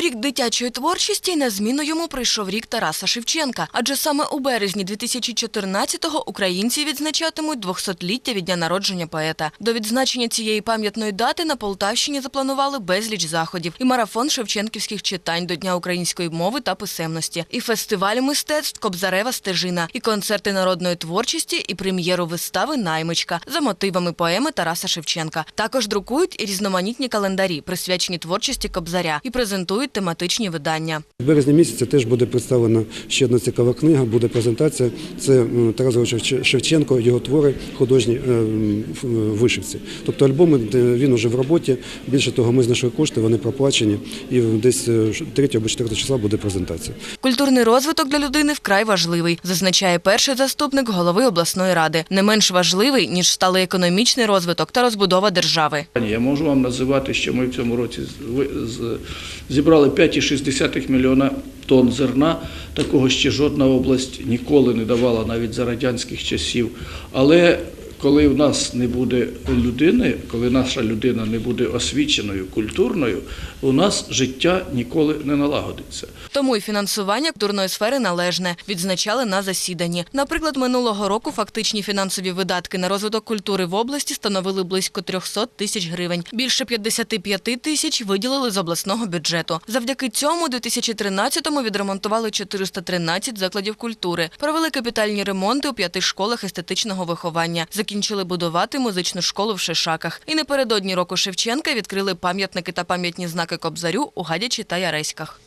рік дитячої творчості на зміну йому прийшов рік Тараса Шевченка. Адже саме у березні 2014-го українці відзначатимуть 200-ліття від дня народження поета. До відзначення цієї пам'ятної дати на Полтавщині запланували безліч заходів і марафон шевченківських читань до Дня української мови та писемності, і фестиваль мистецтв Кобзарева стежина, і концерти народної творчості, і прем'єру вистави Наймичка за мотивами поеми Тараса Шевченка. Також друкують і різноманітні календарі, присвячені творчості Кобзаря, і презентують тематичні видання. В березні місяці теж буде представлена ще одна цікава книга, буде презентація. Це Тарас Шевченко, його твори художні е, в вишивці. Тобто альбоми, він уже в роботі. Більше того, ми знайшли кошти, вони проплачені. І десь е, 3 або 4 числа буде презентація. Культурний розвиток для людини вкрай важливий, зазначає перший заступник голови обласної ради. Не менш важливий ніж сталий економічний розвиток та розбудова держави. Я можу вам називати, що ми в цьому році з- ви- з- зібрали 5,6 мільйона тонн зерна. Такого ще жодна область ніколи не давала навіть за радянських часів. Але коли в нас не буде людини, коли наша людина не буде освіченою, культурною, у нас життя ніколи не налагодиться. Тому і фінансування культурної сфери належне, відзначали на засіданні. Наприклад, минулого року фактичні фінансові видатки на розвиток культури в області становили близько 300 тисяч гривень. Більше 55 тисяч виділили з обласного бюджету. Завдяки цьому у 2013-му відремонтували 413 закладів культури, провели капітальні ремонти у п'яти школах естетичного виховання, закінчили будувати музичну школу в Шишаках. І напередодні року Шевченка відкрили пам'ятники та пам'ятні знаки Кобзарю у Гадячі та Яреськах.